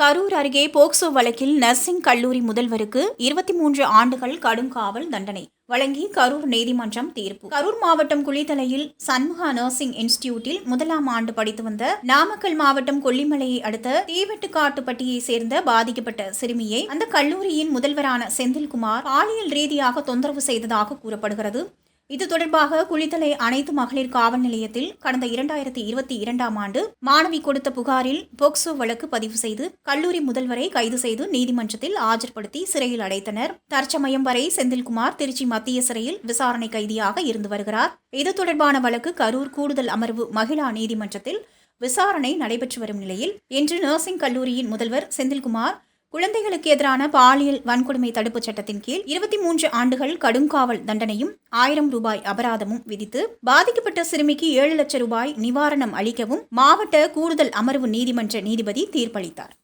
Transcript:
கரூர் அருகே போக்சோ வழக்கில் நர்சிங் கல்லூரி முதல்வருக்கு இருபத்தி மூன்று ஆண்டுகள் கடும் காவல் தண்டனை வழங்கி கரூர் நீதிமன்றம் தீர்ப்பு. கரூர் மாவட்டம் குளித்தலையில் சண்முகா நர்சிங் இன்ஸ்டிடியூட்டில் முதலாம் ஆண்டு படித்து வந்த நாமக்கல் மாவட்டம் கொல்லிமலையை அடுத்த தீவெட்டுக்காட்டுப்பட்டியை சேர்ந்த பாதிக்கப்பட்ட சிறுமியை அந்த கல்லூரியின் முதல்வரான செந்தில்குமார் பாலியல் ரீதியாக தொந்தரவு செய்ததாக கூறப்படுகிறது. இது தொடர்பாக குளித்தலை அனைத்து மகளிர் காவல் நிலையத்தில் கடந்த இரண்டாயிரத்தி இருபத்தி இரண்டாம் ஆண்டு மாணவி கொடுத்த புகாரில் போக்சோ வழக்கு பதிவு செய்து கல்லூரி முதல்வரை கைது செய்து நீதிமன்றத்தில் ஆஜர்படுத்தி சிறையில் அடைத்தனர். தற்சமயம் வரை செந்தில்குமார் திருச்சி மத்திய சிறையில் விசாரணை கைதியாக இருந்து வருகிறார். இது தொடர்பான வழக்கு கரூர் கூடுதல் அமர்வு மகிழா நீதிமன்றத்தில் விசாரணை நடைபெற்று வரும் நிலையில் இன்று நர்சிங் கல்லூரியின் முதல்வர் செந்தில்குமார் குழந்தைகளுக்கு எதிரான பாலியல் வன்கொடுமை தடுப்புச் சட்டத்தின் கீழ் இருபத்தி மூன்று ஆண்டுகள் கடும் காவல் தண்டனையும் ஆயிரம் ரூபாய் அபராதமும் விதித்து பாதிக்கப்பட்ட சிறுமிக்கு ஏழு லட்சம் ரூபாய் நிவாரணம் அளிக்கவும் மாவட்ட கூடுதல் அமர்வு நீதிமன்ற நீதிபதி தீர்ப்பளித்தார்.